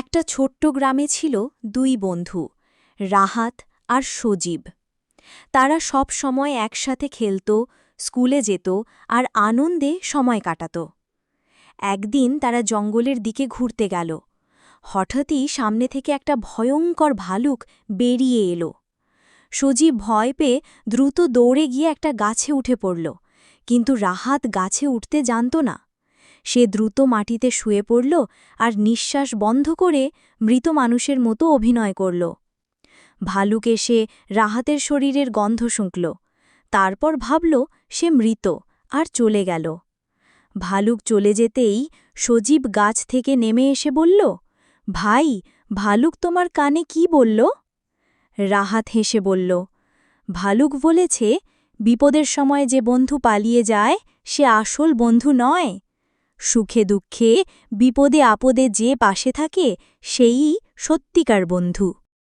একটা ছোট্ট গ্রামে ছিল দুই বন্ধু, রাহাত আর সজীব। তারা সব সময় একসাথে খেলত, স্কুলে যেত আর আনন্দে সময় কাটাত। একদিন তারা জঙ্গলের দিকে ঘুরতে গেল। হঠাৎই সামনে থেকে একটা ভয়ঙ্কর ভালুক বেরিয়ে এলো। সজীব ভয় পেয়ে দ্রুত দৌড়ে গিয়ে একটা গাছে উঠে পড়ল, কিন্তু রাহাত গাছে উঠতে জানত না। সে দ্রুত মাটিতে শুয়ে পড়ল আর নিঃশ্বাস বন্ধ করে মৃত মানুষের মতো অভিনয় করল। ভালুক এসে রাহাতের শরীরের গন্ধ শুঁকল। তারপর ভাবল সে মৃত আর চলে গেল। ভালুক চলে যেতেই সজীব গাছ থেকে নেমে এসে বলল, ভাই, ভালুক তোমার কানে কি বলল? রাহাত হেসে বলল, ভালুক বলেছে, বিপদের সময় যে বন্ধু পালিয়ে যায়, সে আসল বন্ধু নয়। সুখে দুঃখে বিপদে আপদে যে পাশে থাকে সেই সত্যিকার বন্ধু।